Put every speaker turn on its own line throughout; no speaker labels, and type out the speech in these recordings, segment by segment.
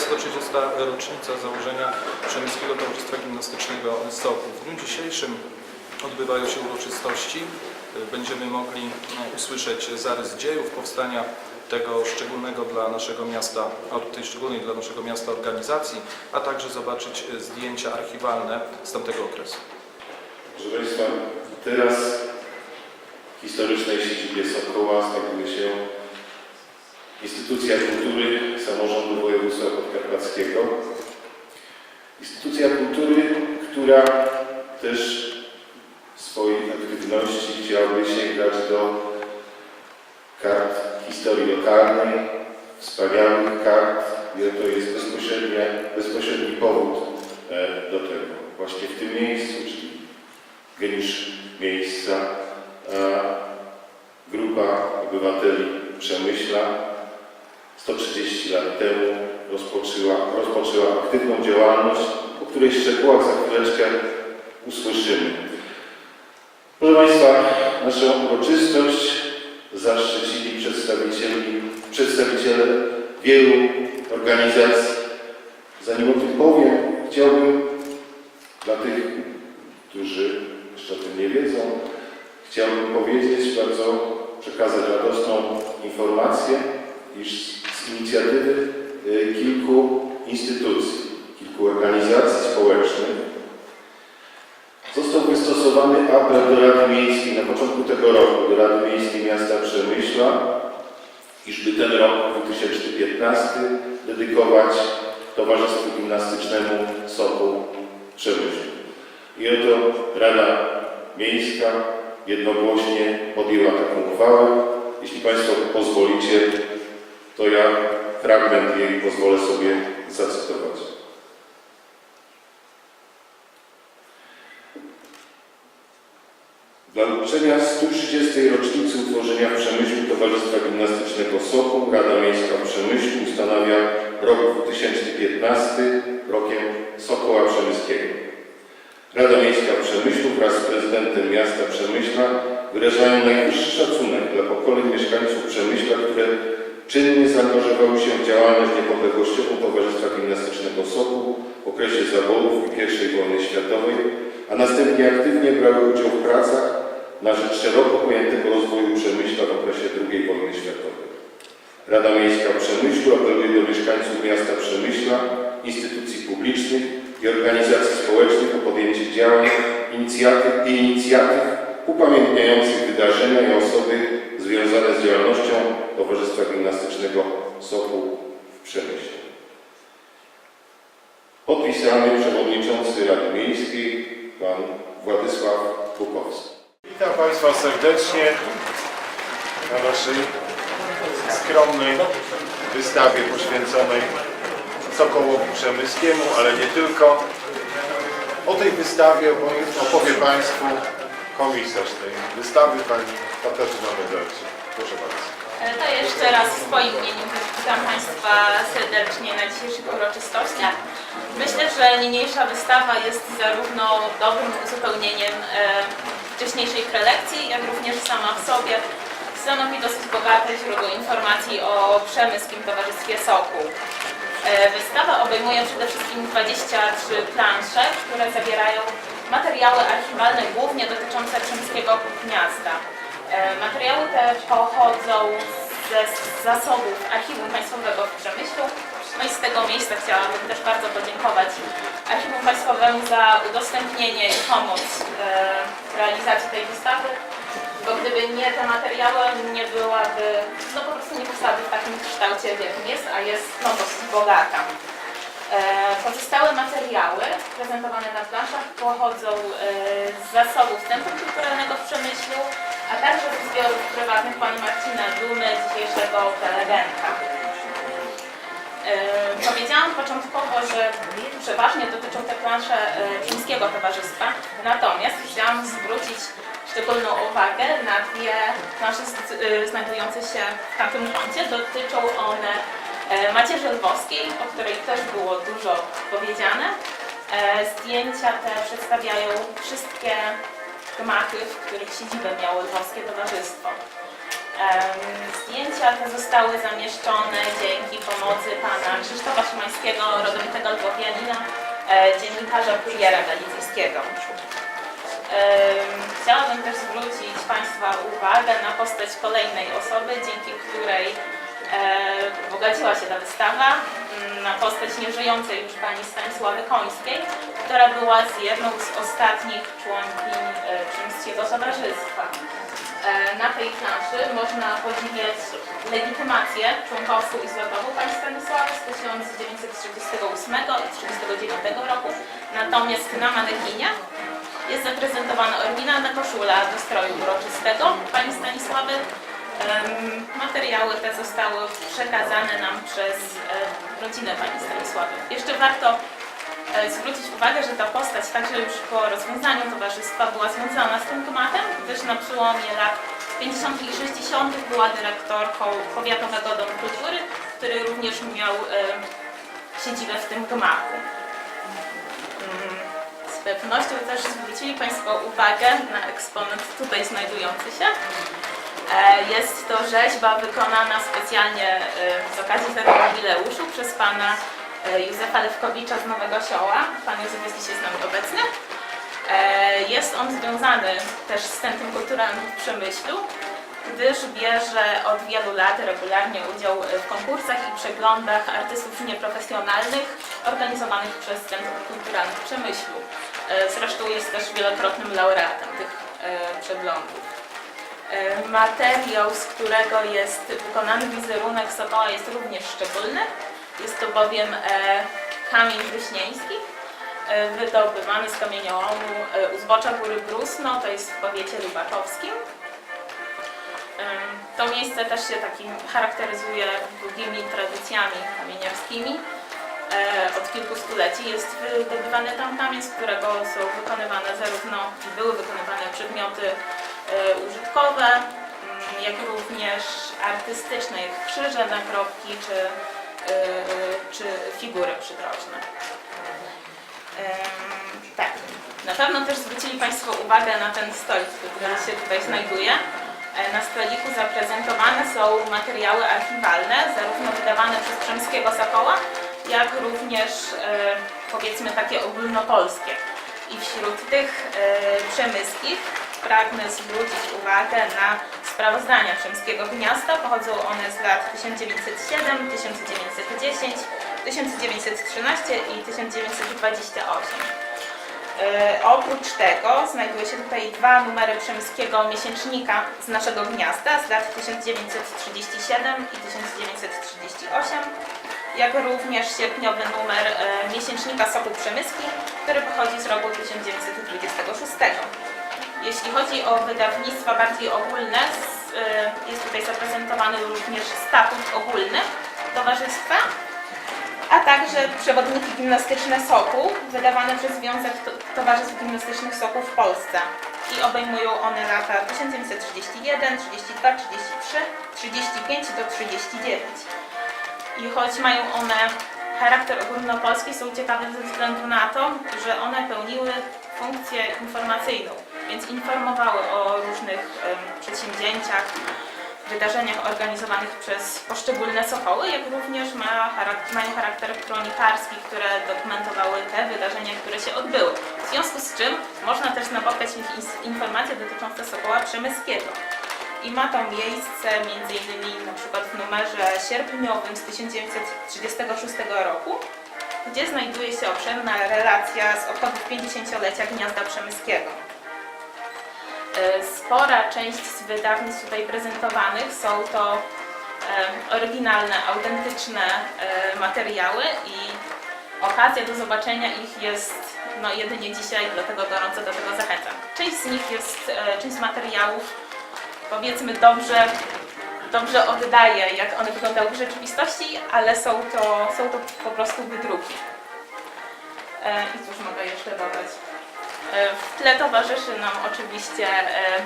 130. rocznica założenia Przemyskiego Towarzystwa Gimnastycznego SOP. W dniu dzisiejszym odbywają się uroczystości. Będziemy mogli e, usłyszeć zarys dziejów powstania tego szczególnego dla naszego miasta, a tej szczególnej dla naszego miasta organizacji, a także zobaczyć e, zdjęcia archiwalne z tamtego okresu.
Proszę Państwa, teraz w historycznej siedzibie Sokoła znajduje się Instytucja Kultury Samorządu Województwa Podkarpackiego. Instytucja kultury, która też w swojej aktywności chciałaby sięgać do kart historii lokalnej, wspaniałych kart, i to jest bezpośrednie, bezpośredni powód e, do tego. Właśnie w tym miejscu, czyli geniusz miejsca, grupa obywateli Przemyśla 130 lat temu rozpoczęła, rozpoczęła aktywną działalność, o której szczegółach za chwileczkę usłyszymy. Proszę Państwa, naszą uroczystość zaszczycili przedstawicieli, przedstawiciele wielu organizacji. Zanim o tym powiem, chciałbym dla tych, którzy jeszcze o tym nie wiedzą, chciałbym powiedzieć bardzo, przekazać radosną informację, iż z inicjatywy y, kilku instytucji, kilku organizacji społecznych został wystosowany apel do Rady Miejskiej na początku tego roku, do Rady Miejskiej Miasta Przemyśla, iżby ten rok 2015 dedykować Towarzystwu Gimnastycznemu Sokół Przemyśl. I oto Rada Miejska jednogłośnie podjęła taką uchwałę. Jeśli Państwo pozwolicie, to ja fragment jej pozwolę sobie zacytować. Dla uczczenia 130. rocznicy utworzenia w Przemyślu Towarzystwa Gimnastycznego Sokół Rada Miejska w Przemyślu ustanawia rok 2015 rokiem Sokoła Przemyskiego. Rada Miejska w Przemyślu wraz z prezydentem miasta Przemyśla wyrażają najwyższy szacunek dla pokoleń mieszkańców Przemyśla, które czynnie zaangażowały się w działalność niepodległościową Towarzystwa Gimnastycznego Sokół w okresie zawodów i I wojny światowej, a następnie aktywnie brały udział w pracach na rzecz szeroko pojętego rozwoju Przemyśla w okresie II wojny światowej. Rada Miejska Przemyślu apeluje do mieszkańców miasta Przemyśla, instytucji publicznych i organizacji społecznych o podjęcie działań inicjatyw i inicjatyw upamiętniających wydarzenia i osoby związane z działalnością Towarzystwa Gimnastycznego Sokół w Przemyśle. Podpisany przewodniczący Rady Miejskiej pan Władysław Bukowski.
Witam Państwa serdecznie na naszej skromnej wystawie poświęconej Sokołowi Przemyskiemu, ale nie tylko. O tej wystawie opowie, opowie Państwu komisarz tej wystawy, Pani Katarzyna Medelczyk. Proszę bardzo.
To jeszcze raz w swoim imieniu witam Państwa serdecznie na dzisiejszych uroczystościach. Myślę, że niniejsza wystawa jest zarówno dobrym uzupełnieniem e, wcześniejszej prelekcji, jak również sama w sobie stanowi dosyć bogate źródło informacji o Przemyskim Towarzystwie Sokół. E, Wystawa obejmuje przede wszystkim 23 plansze, które zawierają materiały archiwalne głównie dotyczące przemyskiego miasta. E, Materiały te pochodzą ze zasobów Archiwum Państwowego w Przemyślu. No i z tego miejsca chciałabym też bardzo podziękować Archiwum Państwowemu za udostępnienie i pomoc e, w realizacji tej wystawy, bo gdyby nie te materiały, nie byłaby, no po prostu nie powstałaby w takim kształcie, w jakim jest, a jest no dosyć bogata. E, Pozostałe materiały prezentowane na planszach pochodzą z zasobów Centrum Kulturalnego w Przemyślu, a także ze zbiorów prywatnych pani Marcina Dumy, dzisiejszego prelegenta. E, Powiedziałam początkowo, że przeważnie dotyczą te plansze e, Chińskiego Towarzystwa, natomiast chciałam zwrócić szczególną uwagę na dwie plansze e, znajdujące się w tamtym kącie. Dotyczą one e, Macierzy Lwowskiej, o której też było dużo powiedziane. E, Zdjęcia te przedstawiają wszystkie gmachy, w których siedzibę miało Lwowskie Towarzystwo. Zdjęcia te zostały zamieszczone dzięki pomocy pana Krzysztofa Szymańskiego, rodowitego Lwowianina, e, dziennikarza Kuriera Galicyjskiego. Chciałabym też zwrócić Państwa uwagę na postać kolejnej osoby, dzięki której e, bogaciła się ta wystawa, mm, na postać nieżyjącej już pani Stanisławy Końskiej, która była z jedną z ostatnich członkiń e, Przemyskiego Towarzystwa. E, Na tej planszy można podziwiać legitymację członkowstwu i złotową pani Stanisławy z 1938 i 1939 roku, natomiast na manekinie jest zaprezentowana oryginalna koszula do stroju uroczystego pani Stanisławy. Materiały te zostały przekazane nam przez e, rodzinę pani Stanisławy. Jeszcze warto e, zwrócić uwagę, że ta postać także już po rozwiązaniu towarzystwa była związana z tym tematem, gdyż na przełomie lat 50. i 60. była dyrektorką Powiatowego Domu Kultury, który również miał e, siedzibę w tym gmachu. Mm, Z pewnością też zwrócili Państwo uwagę na eksponat tutaj znajdujący się. E, Jest to rzeźba wykonana specjalnie e, z okazji tego jubileuszu przez pana e, Józefa Lewkowicza z Nowego Sioła. Pan Józef jest dzisiaj z nami obecny. E, Jest on związany też z Centrum Kulturalnym w Przemyślu, gdyż bierze od wielu lat regularnie udział w konkursach i przeglądach artystów nieprofesjonalnych organizowanych przez Centrum Kulturalne w Przemyślu. E, Zresztą jest też wielokrotnym laureatem tych e, przeglądów. E, Materiał, z którego jest wykonany wizerunek Sokoła jest również szczególny. Jest to bowiem e, kamień wyśnieński, e, wydobywany z kamieniołomu e, u zbocza Góry Brusno, to jest w powiecie lubaczowskim. Em, To miejsce też się takim charakteryzuje długimi tradycjami kamieniarskimi. Od kilku stuleci jest wydobywany tam kamień, z którego są wykonywane zarówno były wykonywane przedmioty użytkowe, jak również artystyczne, jak krzyże, nagrobki czy, czy figury przydrożne. Tak. Na pewno też zwrócili Państwo uwagę na ten stolik, który się tutaj znajduje. E, Na stoliku zaprezentowane są materiały archiwalne, zarówno wydawane przez Przemskiego Sokoła, jak również e, powiedzmy takie ogólnopolskie. I wśród tych e, przemyskich pragnę zwrócić uwagę na sprawozdania Przemskiego Gniazda. Pochodzą one z lat 1907, 1910, 1913 i 1928. E, Oprócz tego znajduje się tutaj dwa numery przemyskiego miesięcznika z naszego gniazda z lat 1937 i 1938, jak również sierpniowy numer e, miesięcznika Sokół Przemyski, który pochodzi z roku 1926. Jeśli chodzi o wydawnictwa bardziej ogólne, e, jest tutaj zaprezentowany również statut ogólny towarzystwa, a także przewodniki gimnastyczne Sokół, wydawane przez Związek To- Towarzystw Gimnastycznych Sokół w Polsce. I obejmują one lata 1931, 32, 33, 35 do 39. I choć mają one charakter ogólnopolski, są ciekawe ze względu na to, że one pełniły funkcję informacyjną, więc informowały o różnych przedsięwzięciach, wydarzeniach organizowanych przez poszczególne sokoły, jak również ma charak- mają charakter kronikarski, które dokumentowały te wydarzenia, które się odbyły. W związku z czym można też napotkać informacje dotyczące Sokoła Przemyskiego. I ma to miejsce m.in. na przykład w numerze sierpniowym z 1936 roku, gdzie znajduje się obszerna relacja z obchodów 50-lecia Gniazda Przemyskiego. E, Spora część z wydawnictw tutaj prezentowanych są to oryginalne, autentyczne e, materiały i okazja do zobaczenia ich jest no, jedynie dzisiaj, dlatego gorąco do tego zachęcam. Część z nich jest, e, część z materiałów powiedzmy dobrze, dobrze oddaje, jak one wyglądały w rzeczywistości, ale są to, są to po prostu wydruki. I cóż mogę jeszcze dodać? E, W tle towarzyszy nam oczywiście e,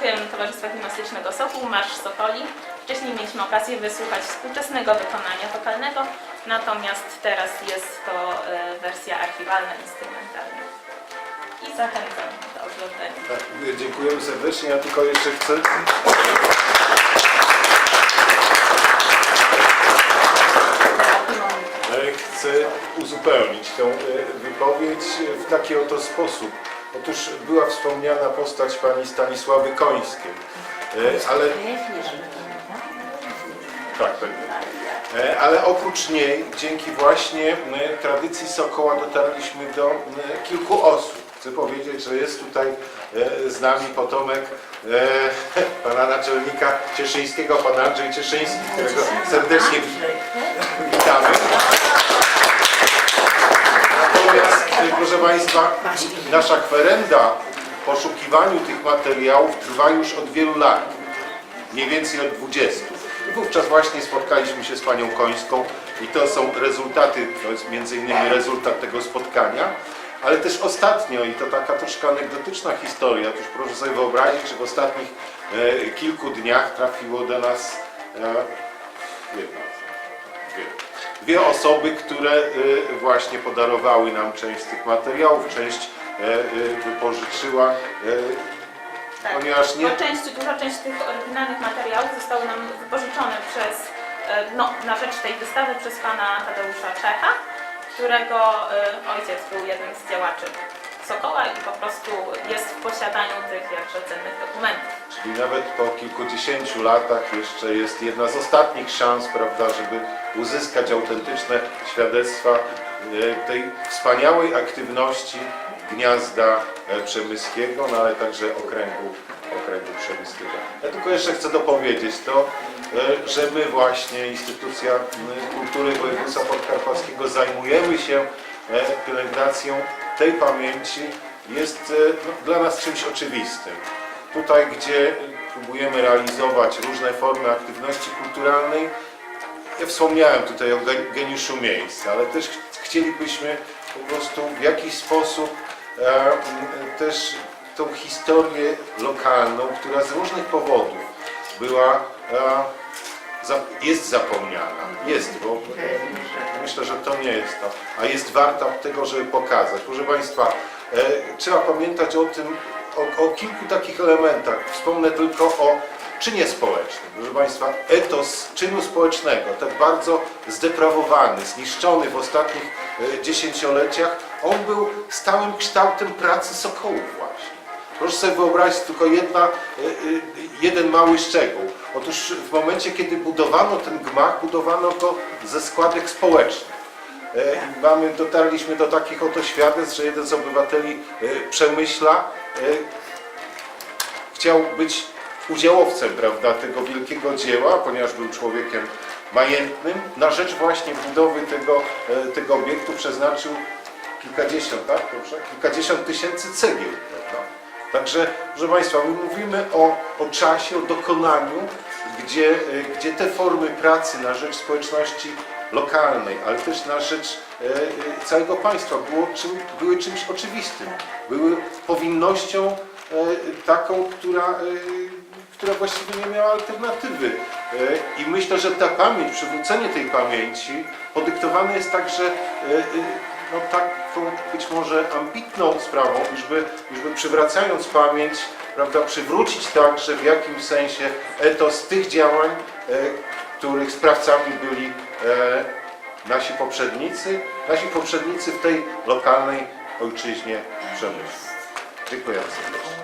hymn Towarzystwa Gimnastycznego Sokół, Marsz Sokoli. Wcześniej mieliśmy okazję wysłuchać współczesnego wykonania wokalnego, natomiast teraz jest to e, wersja archiwalna, instrumentalna. I zachęcam do oglądania.
Tak, dziękujemy serdecznie. Ja tylko jeszcze chcę chcę uzupełnić tę e, wypowiedź w taki oto sposób. Otóż była wspomniana postać pani Stanisławy Końskiej, E, ale tak, tak. E, Ale oprócz niej, dzięki właśnie e, tradycji Sokoła dotarliśmy do e, kilku osób. Chcę powiedzieć, że jest tutaj e, z nami potomek e, pana naczelnika Cieszyńskiego, pan Andrzej Cieszyński, którego serdecznie witamy. Proszę Państwa, nasza kwerenda w poszukiwaniu tych materiałów trwa już od wielu lat mniej więcej od 20. I wówczas właśnie spotkaliśmy się z panią Końską i to są rezultaty, to jest między innymi rezultat tego spotkania, ale też ostatnio, i to taka troszkę anegdotyczna historia, otóż proszę sobie wyobrazić, że w ostatnich e, kilku dniach trafiło do nas e, jedna, dwie, dwie osoby, które e, właśnie podarowały nam część z tych materiałów, część e, e, wypożyczyła. E,
Tak,
Ponieważ nie-
część, duża część tych oryginalnych materiałów zostały nam wypożyczone przez, no, na rzecz tej wystawy przez pana Tadeusza Czecha, którego ojciec był jednym z działaczy Sokoła i po prostu jest w posiadaniu tych jakże cennych dokumentów.
Czyli nawet po kilkudziesięciu latach jeszcze jest jedna z ostatnich szans, prawda, żeby uzyskać autentyczne świadectwa e, tej wspaniałej aktywności gniazda e, przemyskiego, no ale także okręgu, okręgu przemyskiego. Ja tylko jeszcze chcę dopowiedzieć to, e, że my właśnie, Instytucja Kultury Województwa Podkarpackiego zajmujemy się pielęgnacją tej pamięci jest e, no, dla nas czymś oczywistym. Tutaj, gdzie próbujemy realizować różne formy aktywności kulturalnej, ja wspomniałem tutaj o ge- geniuszu miejsc, ale też ch- chcielibyśmy po prostu w jakiś sposób e, też tą historię lokalną, która z różnych powodów była, e, za, jest zapomniana. Jest, bo e, myślę, że to nie jest to, a jest warta tego, żeby pokazać. Proszę Państwa, e, trzeba pamiętać o tym, o, o kilku takich elementach. Wspomnę tylko o czynie społecznym. Proszę Państwa, etos czynu społecznego, tak bardzo zdeprawowany, zniszczony w ostatnich e, dziesięcioleciach, on był stałym kształtem pracy Sokołów właśnie. Proszę sobie wyobrazić tylko jedna, e, jeden mały szczegół. Otóż w momencie, kiedy budowano ten gmach, budowano go ze składek społecznych. E, i Mamy, dotarliśmy do takich oto świadectw, że jeden z obywateli e, Przemyśla e, chciał być udziałowcem prawda, tego wielkiego dzieła, ponieważ był człowiekiem majętnym, na rzecz właśnie budowy tego, tego obiektu przeznaczył kilkadziesiąt, tak, dobrze? Kilkadziesiąt tysięcy cegieł, prawda? Także, proszę Państwa, my mówimy o, o czasie, o dokonaniu, gdzie, e, gdzie te formy pracy na rzecz społeczności lokalnej, ale też na rzecz e, e, całego państwa było czym, były czymś oczywistym. Były powinnością taką, która, która właściwie nie miała alternatywy. I myślę, że ta pamięć, przywrócenie tej pamięci podyktowane jest także no, taką być może ambitną sprawą, żeby, żeby przywracając pamięć, prawda, przywrócić także w jakimś sensie etos tych działań, e, których sprawcami byli e, nasi poprzednicy, nasi poprzednicy w tej lokalnej ojczyźnie przemysłu. Dziękuję serdecznie.